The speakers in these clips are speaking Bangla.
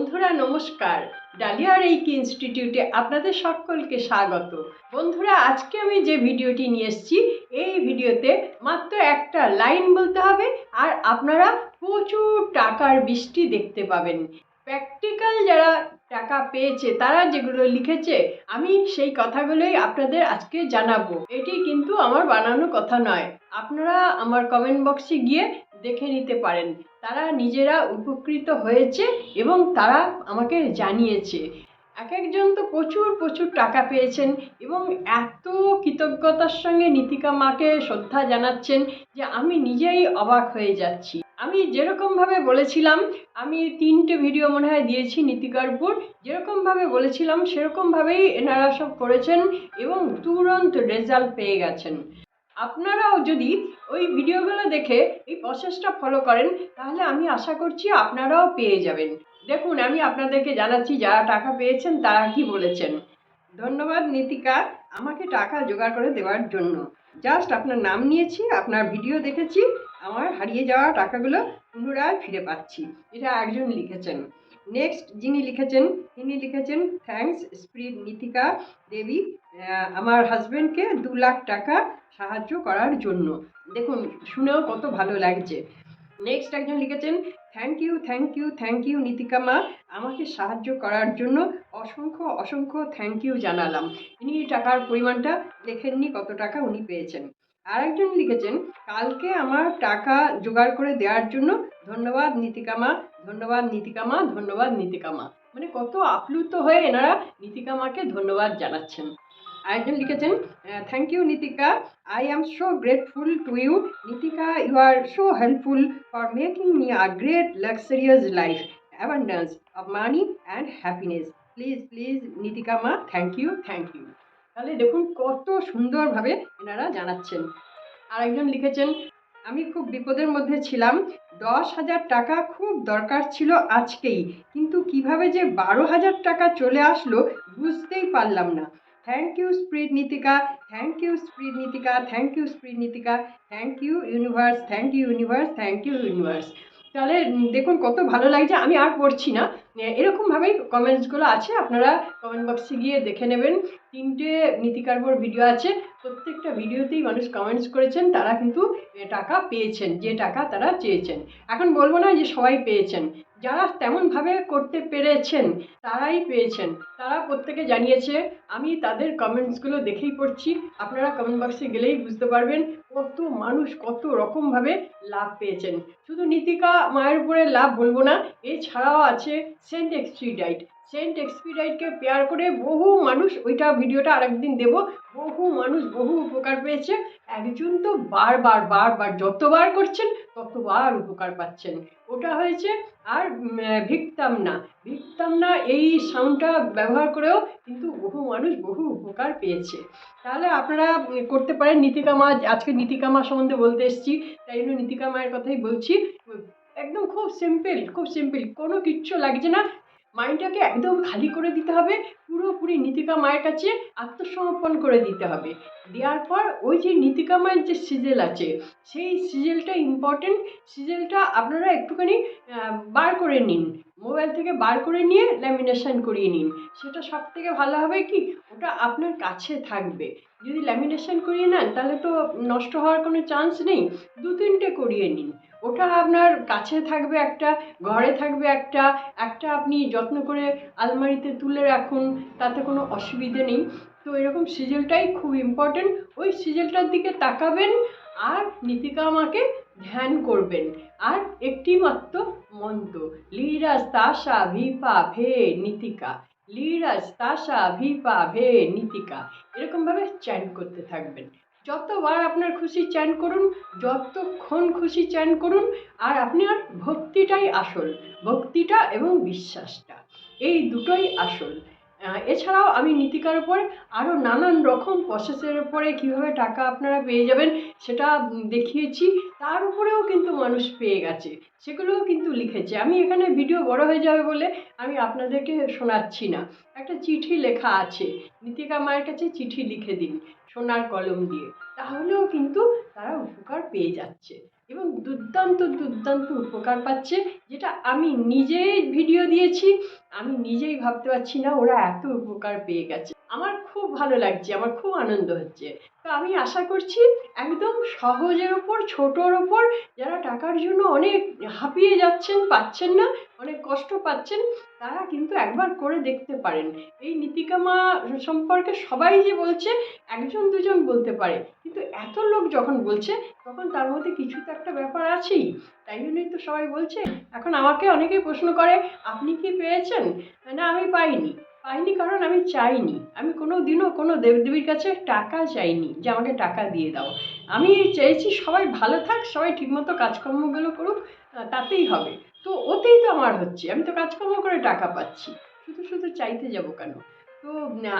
বন্ধুরা, নমস্কার। ডালিয়া রেইকি ইনস্টিটিউটে আপনাদের সকলকে স্বাগত। বন্ধুরা, আজকে আমি যে ভিডিওটি নিয়ে এসেছি, এই ভিডিওতে মাত্র একটা লাইন বলতে হবে, আর আপনারা প্রচুর টাকার বৃষ্টি দেখতে পাবেন। প্র্যাকটিক্যাল যারা টাকা পেয়েছে, তারা যেগুলো লিখেছে, আমি সেই কথাগুলোই আপনাদের আজকে জানাব। এটি কিন্তু আমার বানানো কথা নয়। আপনারা আমার কমেন্ট বক্সে গিয়ে দেখে নিতে পারেন। তারা নিজেরা উপকৃত হয়েছে এবং তারা আমাকে জানিয়েছে। এক একজন তো প্রচুর প্রচুর টাকা পেয়েছেন এবং এত কৃতজ্ঞতার সঙ্গে নীতিকা মাকে শ্রদ্ধা জানাচ্ছেন যে আমি নিজেই অবাক হয়ে যাচ্ছি। আমি যেরকমভাবে বলেছিলাম, আমি তিনটে ভিডিও মনে হয় দিয়েছি নীতিকার উপর। যেরকমভাবে বলেছিলাম, সেরকমভাবেই এনারা সব করেছেন এবং তুরন্ত রেজাল্ট পেয়ে গেছেন। আপনারাও যদি ওই ভিডিওগুলো দেখে এই প্রসেসটা ফলো করেন, তাহলে আমি আশা করছি আপনারাও পেয়ে যাবেন। দেখুন, আমি আপনাদেরকে জানাচ্ছি যারা টাকা পেয়েছেন, তারা কি বলেছেন? ধন্যবাদ, নীতিকা, আমাকে টাকা জোগাড় করে দেওয়ার জন্য। জাস্ট আপনার নাম নিয়েছি, আপনার ভিডিও দেখেছি, আমার হারিয়ে যাওয়া টাকাগুলো পুনরায় ফিরে পাচ্ছি। এটা একজন লিখেছেন। নেক্সট যিনি লিখেছেন, তিনি লিখেছেন থ্যাঙ্কস স্প্রিট নীতিকা দেবী আমার হাজব্যান্ডকে দু লাখ টাকা সাহায্য করার জন্য। দেখুন, শুনেও কত ভালো লাগছে। নেক্সট একজন লিখেছেন thank you thank you thank you Nitika মা, আমাকে সাহায্য করার জন্য অসংখ্য অসংখ্য থ্যাংক ইউ জানালাম। ইনি টাকার পরিমাণটা লেখেননি, কত টাকা উনি পেয়েছেন। আর একজন লিখেছেন, কালকে আমার টাকা জোগাড় করে দেওয়ার জন্য ধন্যবাদ নীতিকামা ধন্যবাদ নীতিকামা ধন্যবাদ নীতিকামা। মানে কত আপ্লুত হয়ে এনারা নীতিকামাকে ধন্যবাদ জানাচ্ছেন। আরেকজন লিখেছেন thank you Nitika. I am so grateful to you Nitika you are so helpful for making me a great luxurious life abundance of money and happiness please please নীতিকামা thank you thank you তাহলে দেখুন কত সুন্দরভাবে এনারা জানাচ্ছেন। আরেকজন লিখেছেন আমি খুব বিপদের মধ্যে ছিলাম। দশ হাজার টাকা খুব দরকার ছিল আজকেই। কিন্তু কীভাবে যে বারো হাজার টাকা চলে আসলো বুঝতেই পারলাম না। Thank you spirit Nitika thank you spirit Nitika thank you spirit Nitika thank you universe thank you universe thank you universe তাহলে দেখুন কত ভালো লাগছে, আমি আর পড়ছি না। এরকমভাবেই কমেন্টসগুলো আছে, আপনারা কমেন্ট বক্সে গিয়ে দেখে নেবেন। তিনটে নীতিকার উপর ভিডিও আছে, প্রত্যেকটা ভিডিওতেই মানুষ কমেন্টস করেছেন, তারা কিন্তু টাকা পেয়েছেন, যে টাকা তারা চেয়েছেন। এখন বলব না যে সবাই পেয়েছেন। যারা তেমনভাবে করতে পেরেছেন, তারাই পেয়েছেন। তারা প্রত্যেকে জানিয়েছে, আমি তাদের কমেন্টসগুলো দেখেই পড়ছি। আপনারা কমেন্ট বক্সে গেলেই বুঝতে পারবেন কত মানুষ কত রকমভাবে লাভ পেয়েছেন। শুধু নীতিকা মায়ের উপরে লাভ বলব না, এছাড়াও আছে সেন্ট এক্সপিডাইট সেন্ট এক্সপিডাইটকে পেয়ার করে বহু মানুষ ওইটা ভিডিওটা আরেকদিন দেব। বহু মানুষ বহু উপকার পেয়েছে। একজন তো বারবার বারবার যতবার করছেন, ততবার উপকার পাচ্ছেন। ওটা হয়েছে আর ভিক্তাম না ভিক্তাম না এই সাউন্ডটা ব্যবহার করেও কিন্তু বহু মানুষ বহু উপকার পেয়েছে। তাহলে আপনারা করতে পারেন নীতিকা মা, আজকে নীতিকা মা সম্বন্ধে বলতে এসেছি। তাই জন্য নীতিকা মায়ের কথাই বলছি। একদম খুব সিম্পল খুব সিম্পল কোনো কিচ্ছু লাগছে না। মাইন্ডটাকে একদম খালি করে দিতে হবে, পুরোপুরি নীতিকা মায়ের কাছে আত্মসমর্পণ করে দিতে হবে। দেওয়ার পর ওই যে নীতিকা মায়ের যে সিজেল আছে, সেই সিজেলটা ইম্পর্টেন্ট সিজেলটা আপনারা একটুখানি বার করে নিন। মোবাইল থেকে বার করে নিয়ে ল্যামিনেশন করিয়ে নিন। সেটা সব থেকে ভালো হবে কি, ওটা আপনার কাছে থাকবে। যদি ল্যামিনেশন করিয়ে নেন, তাহলে তো নষ্ট হওয়ার কোনো চান্স নেই। দু তিনটে করিয়ে নিন। ওটা আপনার কাছে থাকবে একটা, ঘরে থাকবে একটা একটা আপনি যত্ন করে আলমারিতে তুলে রাখুন, তাতে কোনো অসুবিধে নেই। তো এরকম সিজেলটাই খুব ইম্পর্টেন্ট ওই সিজেলটার দিকে তাকাবেন আর নীতিকা আমাকে ধ্যান করবেন। আর একটি মাত্র মন্ত্র, লিরাজ তাসা ভিপা ভে নীতিকা, লিরাজ তাসা ভিপা ভে নীতিকা। এরকমভাবে চ্যান্ট করতে থাকবেন। যতবার আপনার খুশি চ্যান্ট করুন, যতক্ষণ খুশি চ্যান্ট করুন, আর আপনার ভক্তিটাই আসল, ভক্তিটা এবং বিশ্বাসটা, এই দুটোই আসল। এছাড়াও আমি নীতিকার উপর আরও নানান রকম প্রসেসের উপরে কীভাবে টাকা আপনারা পেয়ে যাবেন সেটা দেখিয়েছি, তার উপরেও কিন্তু মানুষ পেয়ে গেছে, সেগুলোও কিন্তু লিখেছে। আমি এখানে ভিডিও বড় হয়ে যাবে বলে আমি আপনাদেরকে শোনাচ্ছি না। একটা চিঠি লেখা আছে, নীতিকা মায়ের কাছে চিঠি লিখে দিন, সোনার কলম দিয়ে। তাহলেও কিন্তু তারা উপকার পেয়ে যাচ্ছে এবং দুর্দান্ত দুর্দান্ত উপকার পাচ্ছে, যেটা আমি নিজেই ভিডিও দিয়েছি, আমি নিজেই ভাবতে পারছি না ওরা এত উপকার পেয়ে গেছে। আমার খুব ভালো লাগছে, আমার খুব আনন্দ হচ্ছে। তো আমি আশা করছি একদম সহজের ওপর, ছোটোর ওপর যারা টাকার জন্য অনেক হাঁপিয়ে যাচ্ছেন, পাচ্ছেন না, অনেক কষ্ট পাচ্ছেন, তারা কিন্তু একবার করে দেখতে পারেন। এই নীতিকামা সম্পর্কে সবাই যে বলছে, একজন দুজন বলতে পারে। কিন্তু এত লোক যখন বলছে, তখন তার মধ্যে কিছু তো একটা ব্যাপার আছেই। তাই জন্যই তো সবাই বলছে। এখন আমাকে অনেকেই প্রশ্ন করে, আপনি কি পেয়েছেন? না, আমি পাইনি। পাইনি কারণ আমি চাইনি। আমি কোনো দিনও কোনো দেবদেবীর কাছে টাকা চাইনি যে আমাকে টাকা দিয়ে দাও। আমি চেয়েছি সবাই ভালো থাক সবাই ঠিকমতো কাজকর্মগুলো করুক তাতেই হবে। তো ওতেই তো আমার হচ্ছে। আমি তো কাজকর্ম করে টাকা পাচ্ছি। শুধু শুধু চাইতে যাব কেন? তো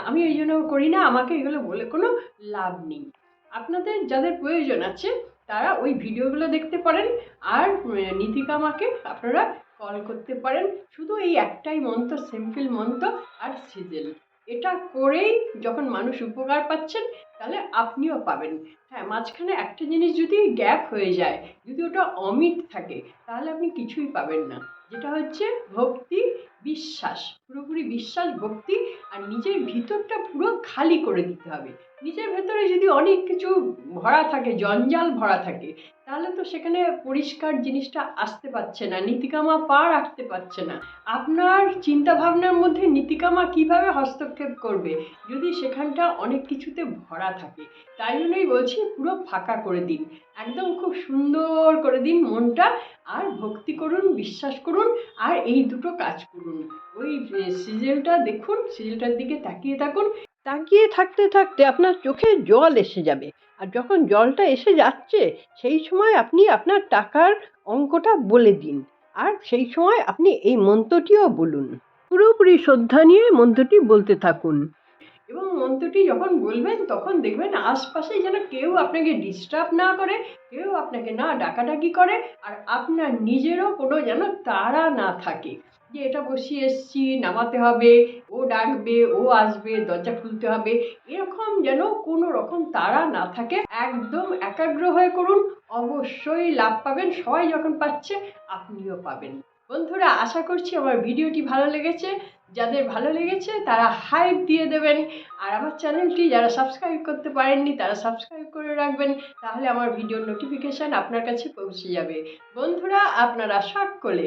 আমি এই জন্য করি না। আমাকে এগুলো বলে কোনো লাভ নেই। আপনাদের যাদের প্রয়োজন আছে তারা ওই ভিডিওগুলো দেখতে পারেন। আর উম, নীতিকামাকে আপনারা কল করতে পারেন। শুধু এই একটাই মন্ত্র সিম্পল মন্ত্র আর সিজেল এটা করেই যখন মানুষ উপকার পাচ্ছেন, তাহলে আপনিও পাবেন। হ্যাঁ মাঝখানে একটা জিনিস যদি গ্যাপ হয়ে যায়, যদি ওটা অমিট থাকে, তাহলে আপনি কিছুই পাবেন না। যেটা হচ্ছে ভক্তি বিশ্বাস, পুরোপুরি বিশ্বাস, ভক্তি আর নিজের ভিতরটা পুরো খালি করে দিতে হবে। নিজের ভেতরে যদি অনেক কিছু ভরা থাকে, জঞ্জাল ভরা থাকে, তাহলে তো সেখানে পরিষ্কার জিনিসটা আসতে পারছে না, নীতিকামা পা রাখতে পারছে না। আপনার চিন্তা ভাবনার মধ্যে নীতিকামা কীভাবে হস্তক্ষেপ করবে? যদি সেখানটা অনেক কিছুতে ভরা থাকে, তাই জন্যই বলছি পুরো ফাঁকা করে দিন। একদম খুব সুন্দর করে দিন মনটা, আর ভক্তি করুন, বিশ্বাস করুন, আর এই দুটো কাজ করুন। ওই সিরিয়ালটা দেখুন সিরিয়ালটার দিকে তাকিয়ে থাকুন। তাকিয়ে থাকতে থাকতে আপনার চোখে জল এসে যাবে। আর যখন জলটা এসে যাচ্ছে সেই সময় আপনি আপনার টাকার অঙ্কটা বলে দিন। আর সেই সময় আপনি এই মন্ত্রটিও বলুন। পুরোপুরি শ্রদ্ধা নিয়ে মন্ত্রটি বলতে থাকুন। এবং মন্ত্রটি যখন বলবেন তখন দেখবেন আশপাশে যেন কেউ আপনাকে ডিস্টার্ব না করে কেউ আপনাকে না ডাকাডাকি করে আর আপনার নিজেরও কোনো যেন তাড়া না থাকে। যে এটা বসিয়ে এসছি, নামাতে হবে, ও ডাকবে, ও আসবে, দরজা খুলতে হবে, এরকম যেন কোনো রকম তারা না থাকে। একদম একাগ্র হয়ে করুন, অবশ্যই লাভ পাবেন, সবাই যখন পাচ্ছে আপনিও পাবেন। বন্ধুরা, আশা করছি আমার ভিডিওটি ভালো লেগেছে। যাদের ভালো লেগেছে, তারা হাইপ দিয়ে দেবেন। আর আমার চ্যানেলটি যারা সাবস্ক্রাইব করতে পারেননি, তারা সাবস্ক্রাইব করে রাখবেন, তাহলে আমার ভিডিওর নোটিফিকেশান আপনার কাছে পৌঁছে যাবে। বন্ধুরা, আপনারা সকলে